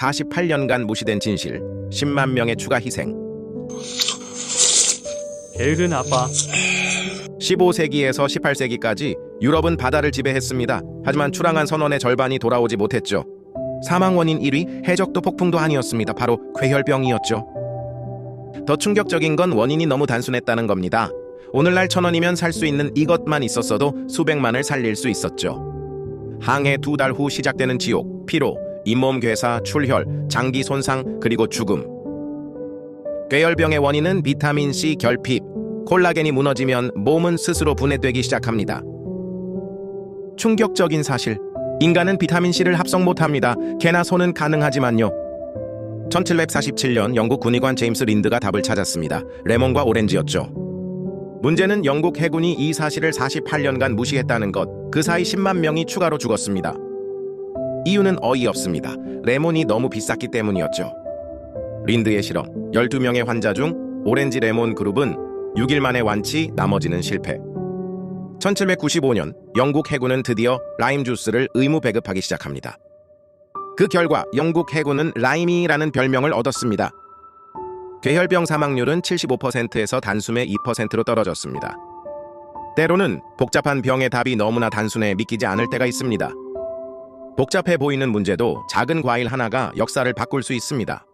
48년간 무시된 진실, 10만 명의 추가 희생. 게으른 아빠. 15세기에서 18세기까지 유럽은 바다를 지배했습니다. 하지만 출항한 선원의 절반이 돌아오지 못했죠. 사망 원인 1위 해적도 폭풍도 아니었습니다. 바로 괴혈병이었죠. 더 충격적인 건 원인이 너무 단순했다는 겁니다. 오늘날 천 원이면 살 수 있는 이것만 있었어도 수백만을 살릴 수 있었죠. 항해 두 달 후 시작되는 지옥, 피로, 잇몸 괴사, 출혈, 장기 손상, 그리고 죽음. 괴혈병의 원인은 비타민 C 결핍, 콜라겐이 무너지면 몸은 스스로 분해되기 시작합니다. 충격적인 사실. 인간은 비타민 C를 합성 못합니다. 개나 소는 가능하지만요. 1747년 영국 군의관 제임스 린드가 답을 찾았습니다. 레몬과 오렌지였죠. 문제는 영국 해군이 이 사실을 48년간 무시했다는 것. 그 사이 10만 명이 추가로 죽었습니다. 이유는 어이없습니다. 레몬이 너무 비쌌기 때문이었죠. 린드의 실험. 12명의 환자 중 오렌지 레몬 그룹은 6일 만에 완치, 나머지는 실패. 1795년 영국 해군은 드디어 라임 주스를 의무 배급하기 시작합니다. 그 결과 영국 해군은 라임이라는 별명을 얻었습니다. 괴혈병 사망률은 75%에서 단숨에 2%로 떨어졌습니다. 때로는 복잡한 병의 답이 너무나 단순해 믿기지 않을 때가 있습니다. 복잡해 보이는 문제도 작은 과일 하나가 역사를 바꿀 수 있습니다.